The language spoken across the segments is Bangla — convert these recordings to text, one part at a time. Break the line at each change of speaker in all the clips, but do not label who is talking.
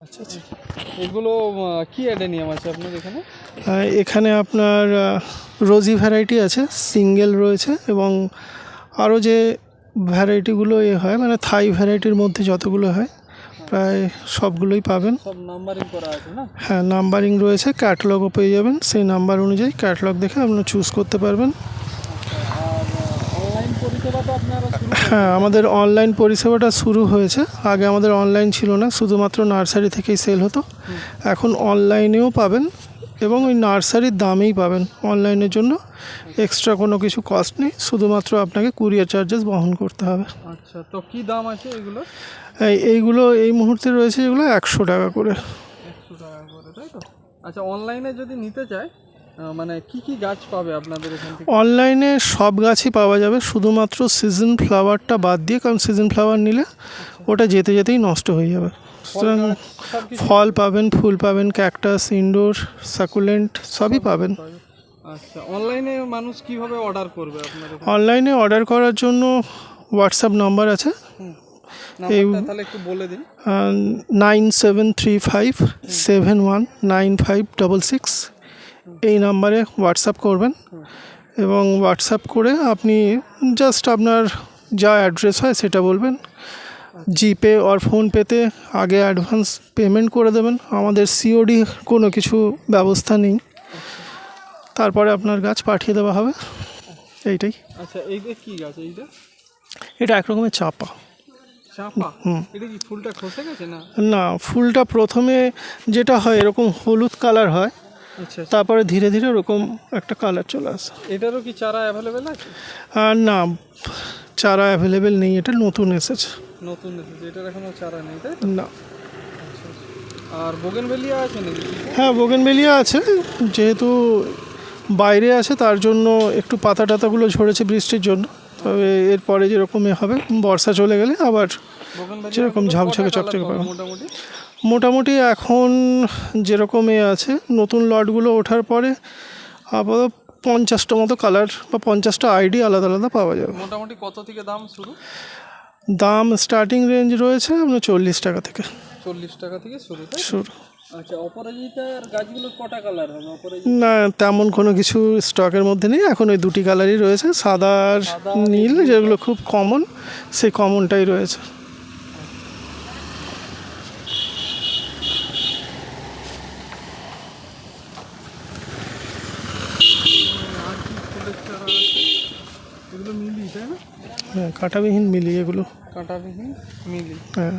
আচ্ছা আচ্ছা।
এগুলো কি অ্যাডেনিয়াম আছে আপনার এখানে?
এখানে আপনার রোজি ভ্যারাইটি আছে সিঙ্গেল রয়েছে এবং আরও যে ভ্যারাইটিগুলো এ হয় মানে থাই ভ্যারাইটির মধ্যে যতগুলো হয় প্রায় সবগুলোই পাবেন।
সব নাম্বারিং করা আছে না?
হ্যাঁ নাম্বারিং রয়েছে ক্যাটালগও পেয়ে যাবেন। সেই নাম্বার অনুযায়ী ক্যাটালগ দেখে আপনারা চুজ করতে পারবেন
আর অনলাইন পরিষেবা তো আপনারা শুরু
হ্যাঁ আমাদের অনলাইন পরিষেবাটা শুরু হয়েছে। আগে আমাদের অনলাইন ছিল না শুধুমাত্র নার্সারি থেকেই সেল হতো। এখন অনলাইনেও পাবেন এবং ওই নার্সারির দামেই পাবেন অনলাইনের জন্য। এক্সট্রা কোনো কিছু কস্ট নেই শুধুমাত্র আপনাকে কুরিয়ার চার্জেস বহন করতে হবে।
আচ্ছা তো কী দাম আছে এগুলো
এই এইগুলো এই মুহূর্তে রয়েছে এগুলো একশো টাকা করে।
একশো টাকা করে তাই তো? আচ্ছা অনলাইনে যদি নিতে চায় মানে কি কি গাছ পাবে আপনাদের এখান থেকে?
অনলাইনে সব গাছই পাওয়া যাবে শুধুমাত্র সিজন ফ্লাওয়ারটা বাদ দিয়ে কারণ সিজন ফ্লাওয়ার নিলে ওটা যেতে যেতেই নষ্ট হয়ে যাবে। সুতরাং ফল পাবেন ফুল পাবেন ক্যাকটাস ইনডোর সাকুলেন্ট সবই পাবেন।
আচ্ছা অনলাইনে মানুষ কীভাবে অর্ডার করবে
অনলাইনে অর্ডার করার জন্য হোয়াটসঅ্যাপ নাম্বার আছে।
দিন।
Nine seven three five seven one nine five double six এই নাম্বারে হোয়াটসঅ্যাপ করবেন এবং হোয়াটসঅ্যাপ করে আপনি জাস্ট আপনার যা অ্যাড্রেস হয় সেটা বলবেন। জিপে অর ফোনপেতে আগে অ্যাডভান্স পেমেন্ট করে দেবেন। আমাদের সিওডি কোনো কিছু ব্যবস্থা নেই। তারপরে আপনার গাছ পাঠিয়ে দেওয়া হবে। এইটাই।
আচ্ছা এইটা কি গাছ এইটা?
এটা এক রকমের চাপা?
না?
ফুলটা প্রথমে যেটা হয় এরকম হলুদ কালার হয়। তারপরে ধীরে ধীরে ওরকম একটা কালার চলে আসে।
এটারও কি চারা অ্যাভেলেবেল আছে?
আর না চারা অ্যাভেলেবেল নেই এটা নতুন এসেছে।
নতুন এসেছে এটার এখনও চারা নেই তাই
না।
আর বোগেনভেলিয়া আছে নাকি?
হ্যাঁ বোগেনবেলিয়া আছে যেহেতু বাইরে আছে তার জন্য একটু পাতা টাতাগুলো ঝরেছে বৃষ্টির জন্য। তবে এরপরে যেরকম এ হবে বর্ষা চলে গেলে আবার যেরকম ঝকঝকে চকচকে পাবেন।
মোটামুটি?
মোটামুটি এখন যেরকম এ আছে নতুন লটগুলো ওঠার পরে আপাতত পঞ্চাশটা মতো কালার বা পঞ্চাশটা আইডি আলাদা আলাদা পাওয়া যাবে।
মোটামুটি কত থেকে দাম শুরু?
দাম স্টার্টিং রেঞ্জ রয়েছে আপনার চল্লিশ টাকা থেকে।
চল্লিশ টাকা থেকে শুরু
শুরু।
আচ্ছা অপরাজিতার গাছগুলো কটা কালার হবে?
না তেমন কোনো কিছু স্টকের মধ্যে নেই। এখন ওই দুটি কালারই রয়েছে সাদা
সাদা আর
নীল যেগুলো খুব কমন সেই কমনটাই রয়েছে
আর কি ফুলের চারা আছে এগুলো মিলি তাই না?
হ্যাঁ কাঁটাবিহীন মিলি এগুলো।
কাঁটাবিহীন মিলি।
হ্যাঁ।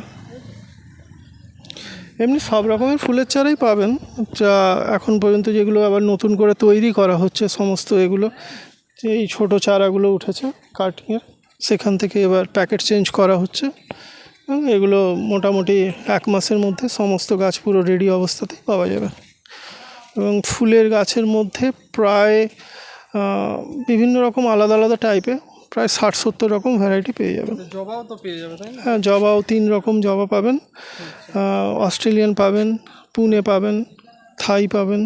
এমনি সব রকমের ফুলের চারাই পাবেন যা এখন পর্যন্ত যেগুলো আবার নতুন করে তৈরি করা হচ্ছে সমস্ত এগুলো যে এই ছোটো চারাগুলো উঠেছে কাটিংয়ের সেখান থেকে এবার প্যাকেট চেঞ্জ করা হচ্ছে। এবং এগুলো মোটামুটি এক মাসের মধ্যে সমস্ত গাছ পুরো রেডি অবস্থাতেই পাওয়া যাবে। এবং ফুলের গাছের মধ্যে প্রায় বিভিন্ন রকম আলাদা আলাদা টাইপে প্রায় ষাট সত্তর রকম ভ্যারাইটি পেয়ে যাবেন।
জবাও তো পেয়ে যাবে
হ্যাঁ জবাও তিন রকম জবা পাবেন। অস্ট্রেলিয়ান পাবেন পুনে পাবেন থাই পাবেন।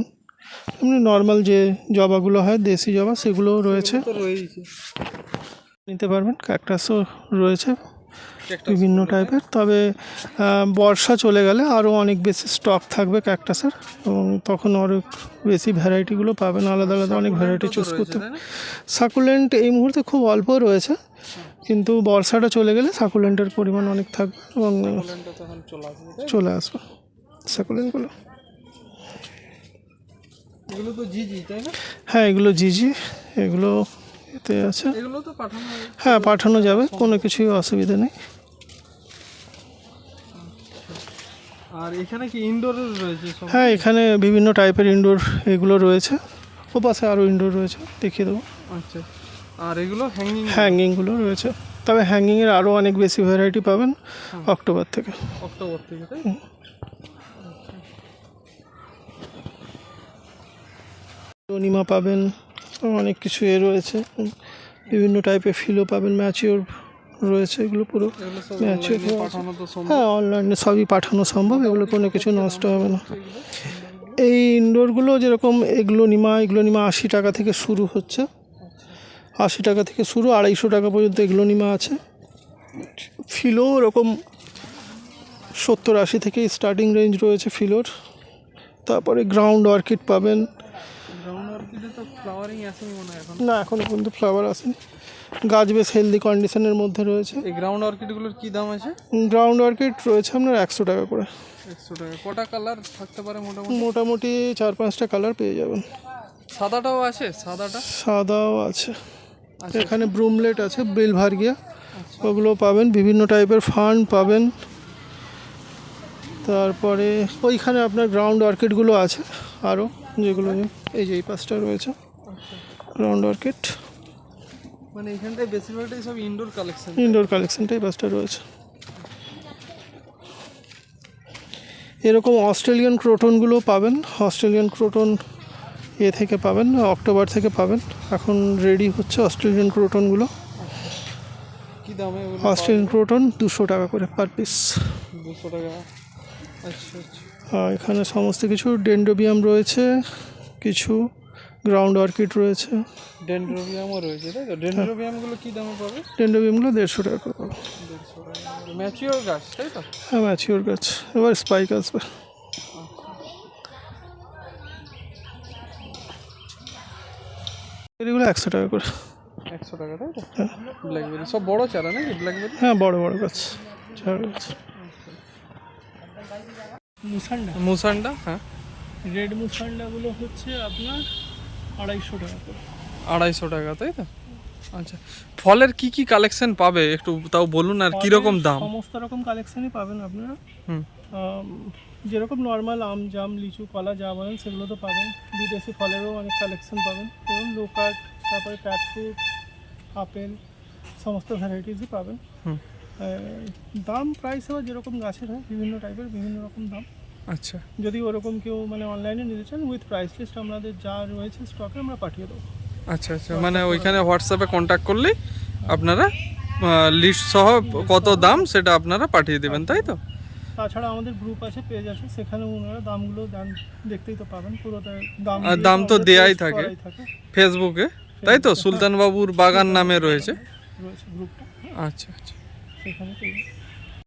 এমনি নর্মাল যে জবাগুলো হয় দেশি জবা সেগুলোও রয়েছে। নিতে পারবেন ক্যাকটাসও রয়েছে। বিভিন্ন টাইপের তবে বর্ষা চলে গেলে আরও অনেক বেশি স্টক থাকবে ক্যাকটাসের এবং তখন আরও বেশি ভ্যারাইটিগুলো পাবেন আলাদা আলাদা অনেক ভ্যারাইটি চুজ করতে সাকুলেন্ট এই মুহূর্তে খুব অল্প রয়েছে কিন্তু বর্ষাটা চলে গেলে সাকুলেন্টের পরিমাণ অনেক থাকবে এবং
চলে আসবে
সাকুলেন্টগুলো হ্যাঁ এগুলো জিজি এগুলো এতে আছে।
এগুলো তো পাঠানো
হ্যাঁ পাঠানো যাবে কোনো কিছুই অসুবিধা নেই।
আর এখানে কি ইনডোর রয়েছে
হ্যাঁ এখানে বিভিন্ন টাইপের ইনডোর এগুলো রয়েছে। ও পাশে আরও ইনডোর রয়েছে দেখিয়ে দেবো।
আচ্ছা। আর এগুলো হ্যাঙ্গিং
হ্যাঙ্গিংগুলো রয়েছে। তবে হ্যাঙ্গিংয়ের আরও অনেক বেশি ভ্যারাইটি পাবেন অক্টোবর থেকে।
অক্টোবর থেকে তাই
পাবেন অনেক কিছু এ রয়েছে। বিভিন্ন টাইপের ফিলও পাবেন ম্যাচিওর রয়েছে এগুলো পুরো।
সম্ভব।
হ্যাঁ অনলাইনে সবই পাঠানো সম্ভব এগুলো কোনো কিছু নষ্ট হবে না। এই ইনডোরগুলো যেরকম এগুলো নিমা এগুলো নিমা আশি টাকা থেকে শুরু হচ্ছে। আশি টাকা থেকে শুরু আড়াইশো টাকা পর্যন্ত এগুলো নিমা আছে। ফিলো ওরকম সত্তর আশি থেকে স্টার্টিং রেঞ্জ রয়েছে ফিলোর তারপরে গ্রাউন্ড অর্কিড পাবেন।
গ্রাউন্ড অর্কিডে তো ফ্লাওয়ারিং আসেনি মনে হয় এখন।
না এখনও পর্যন্ত ফ্লাওয়ার আসেনি। গাছ বেশ হেলদি কন্ডিশনের মধ্যে রয়েছে।
এই গ্রাউন্ড অর্কিডগুলোর কি দাম আছে?
গ্রাউন্ড অর্কিড রয়েছে আপনার একশো টাকা করে।
একশো টাকা। কটা কালার থাকতে পারে মোটামুটি?
মোটামুটি চার পাঁচটা কালার পেয়ে যাবেন।
সাদাটাও আছে? সাদাটা?
সাদাও আছে।
আচ্ছা।
এখানে ব্রুমলেট আছে বেলভার্গিয়া। ওগুলো পাবেন বিভিন্ন টাইপের ফান্ড পাবেন। তারপরে ওইখানে আপনার গ্রাউন্ড অর্কিডগুলো আছে আরও যেগুলো এই যে এই পাঁচটা রয়েছে
রাউন্ড
গ্রাউন্ড অর্কিড
মানে এখানটায় বেশিরভাগটাই সব ইনডোর কালেকশন
ইনডোর কালেকশনটাই পাঁচটা রয়েছে। এরকম অস্ট্রেলিয়ান ক্রোটনগুলো পাবেন। অস্ট্রেলিয়ান ক্রোটন এ থেকে পাবেন অক্টোবর থেকে পাবেন। এখন রেডি হচ্ছে অস্ট্রেলিয়ান ক্রোটনগুলো
কি দামে
অস্ট্রেলিয়ান ক্রোটন দুশো টাকা করে পার পিস
দুশো টাকা। আচ্ছা আচ্ছা।
এখানে সমস্ত কিছু ডেন্ডোবিয়াম রয়েছে কিছু গ্রাউন্ড অর্কিড রয়েছে।
ডেন্ড্রোবিয়ামও রয়েছে তাই তো? ডেন্ড্রোবিয়ামগুলো কী দামে পাবে?
ডেন্ডোবিয়ামগুলো দেড়শো টাকা করে
টাকা ম্যাচিওর গাছ তাই তো?
হ্যাঁ ম্যাচিওর গাছ। এবার স্পাইক আসবে। এগুলো একশো টাকা করে।
একশো টাকা তাই তো? ব্ল্যাকবেরি সব বড় চারা নাকি ব্ল্যাকবেরি
হ্যাঁ বড় বড় গাছ চারা গাছ। মুসান্ডা।
মুসান্ডা হ্যাঁ।
রেড মুসান্ডাগুলো হচ্ছে আপনার আড়াইশো টাকা করে।
আড়াইশো টাকা তাই তো? আচ্ছা ফলের কি কি কালেকশন পাবে? একটু তাও বলুন আর কীরকম দাম?
সমস্ত রকম কালেকশনই পাবেন আপনারা।
হুম।
যেরকম নর্মাল আম জাম লিচু কলা যা বলেন সেগুলো তো পাবেন। বিদেশি ফলেরও অনেক কালেকশন পাবেন। এবং লোকাট তারপরে প্যাট ফ্রুট আপেল সমস্ত ভ্যারাইটিসই পাবেন।
হুম।
দাম প্রাইস হয় যেরকম গাছের হয় বিভিন্ন টাইপের বিভিন্ন রকম দাম।
আচ্ছা।
যদি ওরকম কেউ মানে অনলাইনে নিতে চান উইথ প্রাইস লিস্ট আমাদের যা রয়েছে স্টকে আমরা পাঠিয়ে দেবো।
আচ্ছা আচ্ছা। মানে ওইখানে হোয়াটসঅ্যাপে কন্ট্যাক্ট করলেই আপনারা লিস্ট সহ কত দাম সেটা আপনারা পাঠিয়ে দেবেন তাই তো?
তাছাড়া আমাদের গ্রুপ আছে পেজ আছে সেখানে ওনারা দামগুলো দাম দেখতেই তো পাবেন পুরোটা দাম
আর দাম তো দেয়াই থাকে।
থাকে।
ফেসবুকে তাই তো? সুলতান বাবুর বাগান নামে রয়েছে।
রয়েছে গ্রুপটা
আচ্ছা আচ্ছা।
সেখানে পেয়ে যাবেন।